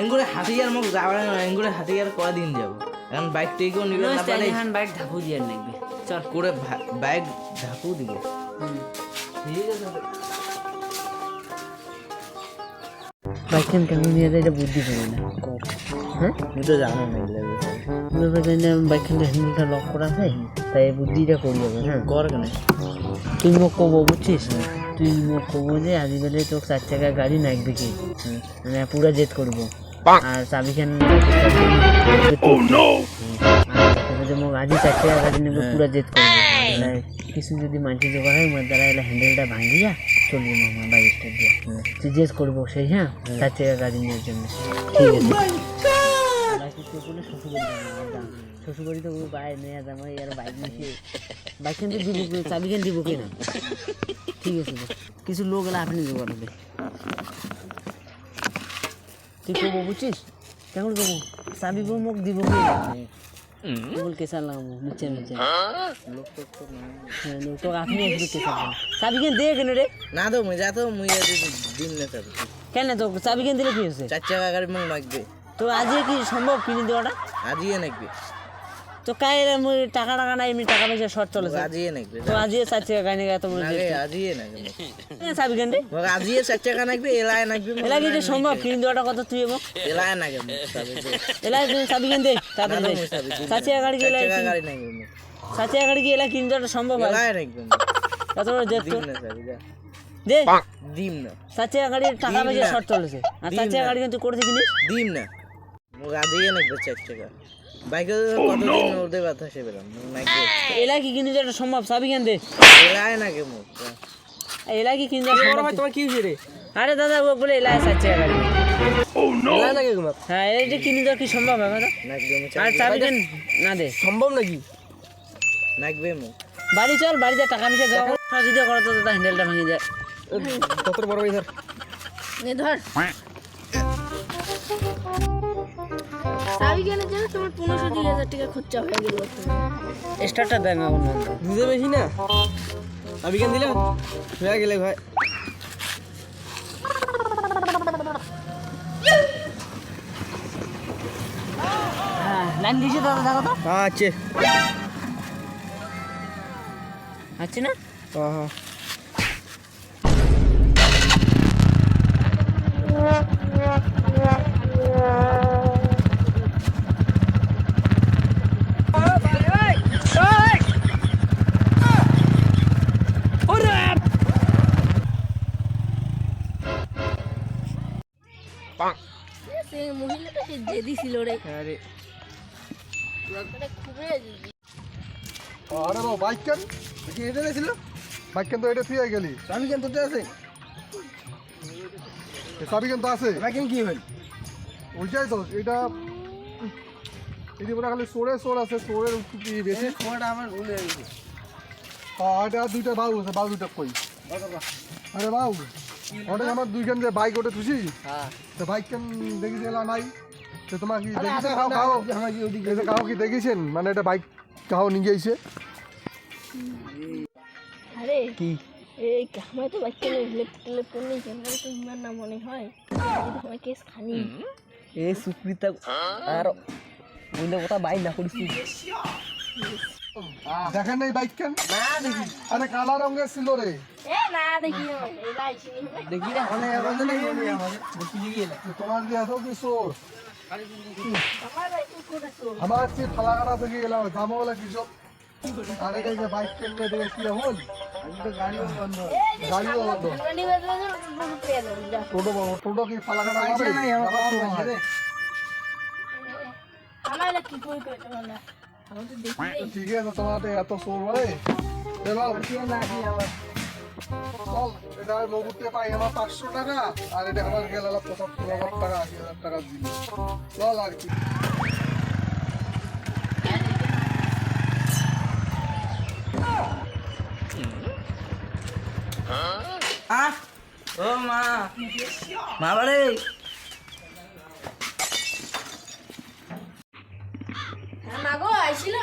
এঙ্গুরে হাতিয়ার মোক যাবার এঙ্গুরে হাতিয়ার করা দিন যাব? এখন বাইক টেকেও নিবে না পারে এখন বাইক ঢাকু দিয়ে নেবে চল। করে বাইক ঢাকু দিব। ঠিক আছে বাইকখান কেমন নিয়ে যায় এটা বুদ্ধি পাবে না। হ্যাঁ? তুমি তো জানো না এগুলো। বিষয়ে। বুঝতে পারছি বাইকখানটা হ্যান্ডেলটা লক করা আছে তাই বুদ্ধিটা করে যাবে হ্যাঁ কর কেন? তুই মোক কবো বুঝছিস? তুই মোক কবো যে আজি বেলে তোর চার চাকা গাড়ি নাকবে কি মানে পুরা জেট করব। আর চাবিখান যে মোক আজি চার চাকা গাড়ি নেবে পুরা জেট করব। তাই কিছু যদি মানসি জোগাড় হয় দ্বারা এলে হ্যান্ডেলটা ভাঙিয়া চলবো মামা বাইক স্টার্ট দিয়ে জেস করব সেই হ্যাঁ? চার চাকা গাড়ি নেওয়ার জন্য। ঠিক আছে। বাইক নিয়ে বাইকখান তো দিব চাবিখান দিব কিনা ঠিক আছে কিছু লোক এলে আপনি জোগাড় হবে। তুই কবো বুঝছিস? কেমন কবো চাবি মোক দিব কি? নিচে নিচে হ্যাঁ, লোক তো আপনি আসবে কেঁচা চাবি কেন দে কেন রে না তো মুই যা তো মুই আজ দিন না চাবি কেন তো চাবিখান দিলে কি হয়েছে চার চাকা গাড়ি মোক লাগবে তো আজকে কি সম্ভব কিনে দেওয়াটা আজিয়ে নাকবে তো কাই মুই টাকা টাকা নাই এমনি টাকা পয়সা শর্ট চলেছে। আজিয়ে নাকবে তো চার টাকা নিয়ে এত বড় আগে আজিয়ে নাকবে। চাবি কেন রে? আজিয়ে চাকা নাকবে এলায় নাকবে মোক এলা কি এটা সম্ভব? কিনে দেওয়াটা কত তুই এবং এলায় নাগে মোক তবে তো। এলা তুমি। চার টাকা গাড়ি গেলে চাকা গাড়ি মোক চার টাকা গাড়ি গিয়ে এলা কিনে। সম্ভব এলায় এত বড় তো। দে। দিম না। চার টাকা গাড়ির টাকা পয়সা। শর্ট চলেছে। আর চার টাকা গাড়ি কিন্তু করে কিনিস? দিম না। আজিয়ে চার চাকা বাইকে কতদিন ওদের কথা সে পেলাম। এলা কি কিনে দেওয়াটা সম্ভব? চাবি কেন দে? এলায় নাগে মোক এলা কি কিনে দেওয়া সম্ভব? তোমার কি হয়েছে রে? আরে দাদা ও বলে এলা চার টাকা গাড়ি এলা হ্যাঁ এটা কিনে দেওয়া কি সম্ভব হবে না আর চাবি কেন না দে? সম্ভব নাকি? নাকবে মোক বাড়ি চল বাড়িতে টাকা পয়সা দেওয়া যদি করো তো দাদা হ্যান্ডেলটা ভেঙে যায়। কত বড় ভাই ধর। নে ধর। কেনার জন্য তোমার পনেরোশো দুই হাজার টাকা খরচা হয়ে গেল। স্টারটা দেয় না অন্য। বুঝতে পেরেছি না? আমি কেন দিলাম। হয়ে গেলে ভাই। হ্যাঁ লাইন দিয়েছে দাদা দেখো তো। আচ্ছা। আছে না? হ্যাঁ। ছিল রে। আরে মানে আরে বাবা বাইক কেন? কি এটা ছিল বাইক কেন তো এটা তুই গেলি। আমি কেন তোতে আছে। সাবি কেন তো আছে। বাইক কি হল? ওইটাই তো এটা এই যে খালি সোরে সোর আছে সোরের বেশি। খোয়াটা আমার ভুল হয়ে গেছে। হ্যাঁ এটা দুইটা বাউ আছে বাউ দুইটা কই? আরে বাউ ওটা আমার দুইখান যে বাইক ওটা তুসি তো বাইক কেন দেখি দিলা নাই? তো তোমার কি দেখিছে কাউ কাউ এই যে কাউ কি দেখিছেন মানে এটা বাইক কাউ নিয়ে গেছে আরে কি এই আমার তো বাচ্চা নেই হেলে টেলে পড়লে কেমন তো ইমান না মনে হয় আমার কেস খানি এ সুপ্রিতা আর বললে ওটা বাইর না করিস দেখেন এই বাইক কেন আরে কালা রঙের ছিল রে এ না দেখি না দেখি রে মানে এখন জানি তোমার যে এত কি সোর আমার ভাই তুই করে তো আমার কি ফালা কাটা থেকে গেলাম জামা বলে আরে যে বাইক কেন দেখে কি হল? গাড়িও বন্ধ। গাড়িও টোটো টোটো কি ফালা কাটা হবে? আমার এটা কি করে পেতে পারলা আমি তো দেখি ঠিক আছে তোমার এত সোর বলে। চল এটা নবুতে পাই আমার পাঁচশো টাকা আর এটা আমার গেল পঁচাত্তর হাজার টাকা আশি হাজার টাকা দিল চল আর কি। ও মা মা বাড়ি। হ্যাঁ মাগো আইছিল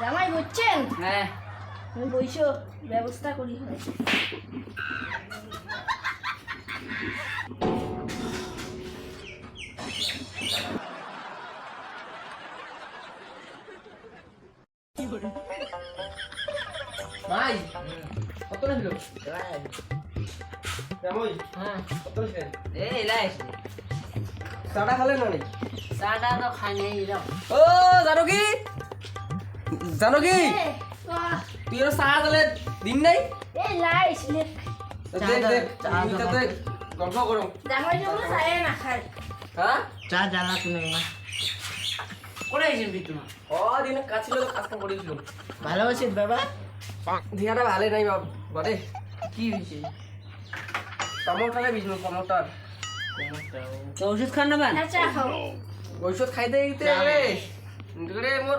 জামাই বুঝছেন হ্যাঁ। তুমি বইসো ব্যবস্থা করি হয়। ভাই কত রামই হ্যাঁ। কত এই চাটা খালেন না নাকি চাটা তো খাই নেই ও জানো কি জানো কি তুই ওর চা তাহলে দিন নাই? এই লাইস লে তো চা দেখ দেখ চা তুই দাও। তাতে গল্প করো। জামাই জন্য চায় না খায় হ্যাঁ? চা জ্বালা শুনে না করে এসেছি তোমার ও দিনে কাজ ছিল তো কাজটা করেছিল। ভালো আছিস বাবা? দিনাটা ভালো নাই বাবা বটে। কি হয়েছে? টমেটোটা বিজনেস টমেটোর। তো ওষুধ খান না বান? হ্যাঁ খাও। খাইতে গেতে রে রে মোর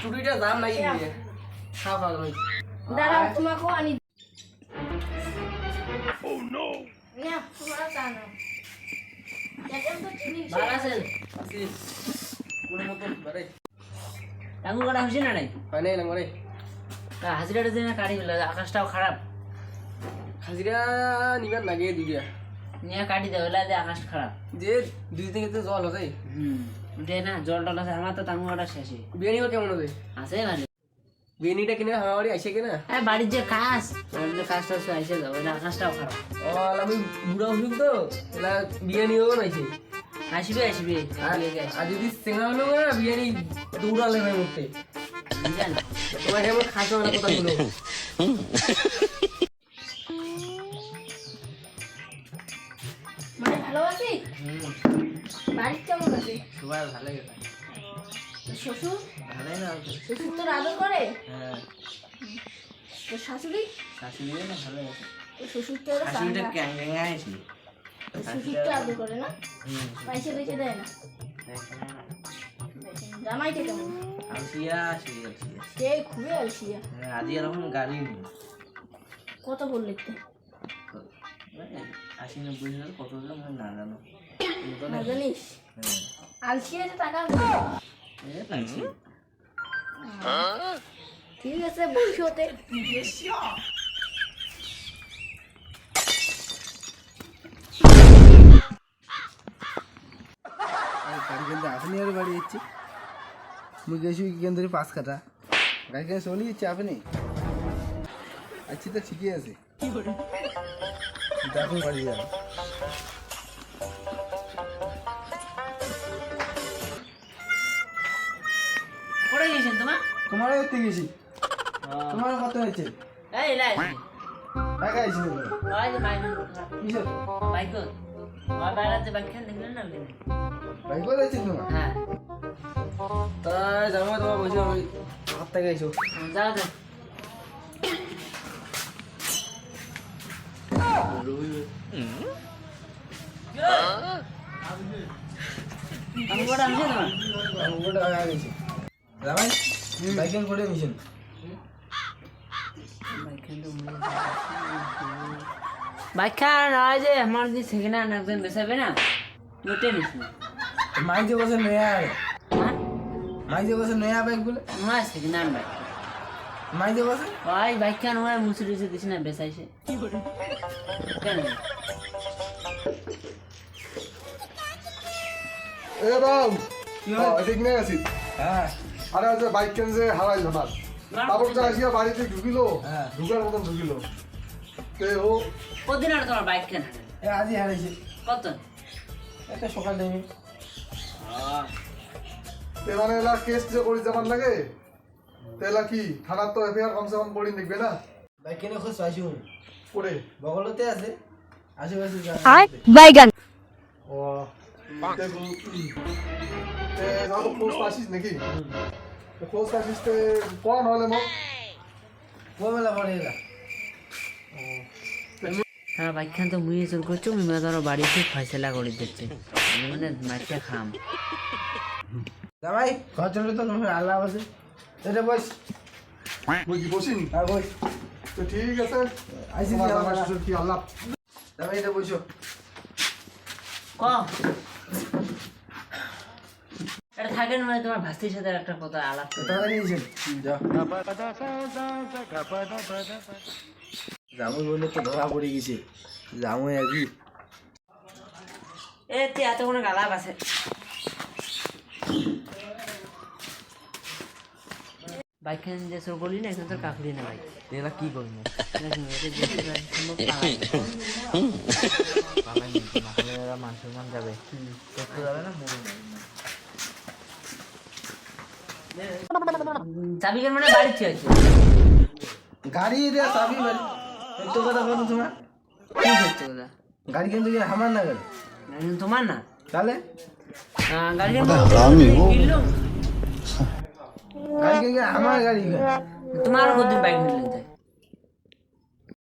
চুটিটা দাম নাই। খাও খাও তুমি দাঁড়াও তোমাকেও আনি না তোমার চা নাও এখন ভালো আছেন কোনো মতো বারে টাঙ্গু কাটা হয়েছে না নাই? হয় নাই আকাশটাও খারাপ। হাজিরা নিবার লাগে দুইটা। নিয়ে কাটি দেবে যে আকাশ খারাপ। যে দুই কিন্তু জল হতে হুম। উঠে না জল টল আছে আমার তো টাঙ্গু কাটা শেষে বিরিয়ানি কেমন হতে আছে ভালো। বিরিয়ানিটা কিনে বাড়ি আসে কিনা? হ্যাঁ বাড়ির যে কাজ বাড়ির যে কাজ টাজ এসে যাবে। এটা আকাশটাও খারাপ। ও আমি বুড়া অসুখ তো এলা বিরিয়ানিও নাইছে আসবে আসবে আর গেছে। যদি সিঙ্গা হলো না বিরিয়ানি দৌড়ালে ভাই মুখতে তোমার কেমন খাসো না কথা শুনো মানে ভালো আছি বাড়ির কেমন আছে সবাই ভালোই হয় শ্বশুর? ভালোই না শ্বশুর তোর আদর করে? হ্যাঁ। তোর শাশুড়ি? শাশুড়িও না ভালোই আছে। তোর শ্বশুর তো শাশুড়িটা চাঙ্গা। আছে তোর শ্বশুরটা আদর করে না? পয়সা বেঁচে দেয় না? জামাইটা কেমন? আলসিয়া আলসিয়া। সে খুবই আলসিয়া। হ্যাঁ, এরকম গাড়ি নেই। কত বল লিখতে আশি নব্বই হাজার কত না জানো। জানিস? হ্যাঁ। আলসিয়া টাকা ঠিক আছে বসতে গাড়ি কিন্তু আপনি আর বাড়ি যাচ্ছি মুই গেছি কেন ধরে পাঁচ কাটা গাড়ি কেন চলে যাচ্ছে আপনি আচ্ছা তো ঠিকই আছে দেখুন বাড়ি যাও করে গেছেন তোমার? তোমারও দেখতে গেছি তোমার কত হয়েছে? এই লাই টাকা আইছি ওই যে বাইক কিসের? বাইক ওই বাইরাতে বাইক খেলে দেখলেন না? বাইক যাচ্ছে তোমার? হ্যাঁ। তাই জানো তোমার বসে আমি হাত থেকে যাও যাও আমি বড় আমি তোমার? ওটা আগে গেছি। রামাই বাইক করে মিশন। বাইক নয় যে আমার যে একজন বেসাবে না ওটে নিস না মাই যে বসে নয়া হ্যাঁ? মাই যে বসে নয়া বাইক বলে। নয় সেকেন্ড বাইক। মাই যে বসে? ওই বাইক খান ওরা মুসি দিস না বেসাইছে কেন? এ বাবু এদিক নিয়ে আসিস হ্যাঁ। আরে আজ বাইক কেন যে হারাই হঠাৎ তারপর তো আসিয়া বাড়িতে ঢুকিলো হ্যাঁ। ঢুকার মতন ঢুকিলো। তে ও কদিন আর তোমার বাইক কেন? এ আজই হারাইছে। কত? এটা সকাল টাইমে। তে মানে এলা কেস যে করি যাবার লাগে তে এলা কি থানার তো এফআইআর কমসে কম করি দেখবে না? বাইক কিনে খোঁজ পাইছি? করে বগলতে আছে আশেপাশে বাইগান। ও। যাও খোঁজ পাছিস নাকি তে খোঁজ পাছিস তে কোন হলে মোক কোমেলা পড়ে এলা হ্যাঁ বাইক খান তো মুই চুর করছ মুই ধরো বাড়িতে ফয়সলা করে দিচ্ছে। মানে মাইকে খাম। ঘর চলে তো তোমার আল্লাহ আছে এটা বস। মুই কি বসিনি আর বস। তো ঠিক আছে। আইসি আল্লাহ। তবে এটা বলছো ক থাকেন মানে তোমার ভাস্তির সাথে একটা কথা আলাপ নিয়েছেন যাও জামু বলে তো ধরা পড়ে গেছে। জামু একই এ তুই এত কোনো গালাপ আছে। বাইকখান যে শুরু করলি না এখন তোর কাকুরি না এরা কি করব এরা মান যাবে। যাবে না মানে বাড়ি গাড়ি চাবি কথা বলো তোমার। কি করতে কথা গাড়ি কিন্তু আমার না গাড়ি? গাড়ি তোমার না? তাহলে? গাড়ি গাড়ি আমার গাড়ি তোমার কতদিন বাইক নিলেন তাই?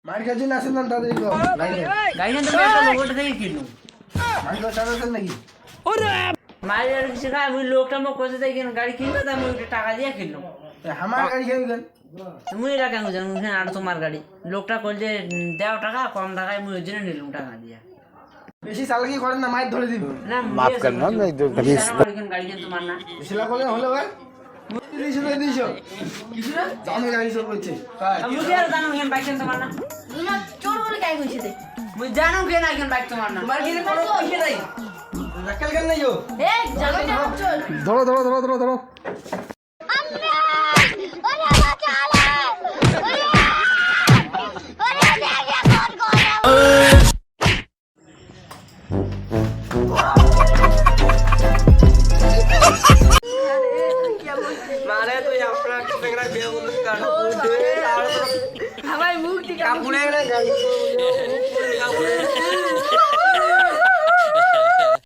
মার কাছে না আসেন না তাদের গাড়ি গাড়ি না তুমি একটা লোকটা থেকে কিনলো মার কাছে আসেন নাকি? মায়ের কিছু খায় ওই লোকটা মোক কোথায় থেকে কিনে গাড়ি কিনলো তাই আমি ওইটা টাকা দিয়ে কিনলো আমার গাড়ি খেয়ে গেল মুই এটা কেন জানো মুখে আর তোমার গাড়ি। লোকটা কল যে দেও টাকা কম টাকায় মুই ওই জন্য নিলাম টাকা দিয়ে। বেশি চালাকি করেন না মায়ের ধরে দিব। না মাফ করেন করনা গাড়ি কেন তোমার না। বেশিলা করলে হলো ভাই দিয়েছ তো দিয়েছ। কিছু না জামে গাড়ি সব করছে মুই আর জানো কেন বাইক তোমার না? তোমার চোর বলে গায়ে কইছে মুই জানো কেন কেন বাইক তোমার না? তোমার কি কোনো পয়সা নাই রাখাল কেন নাই এই জানো না চোর ধরো ধরো ধরো ধরো ধরো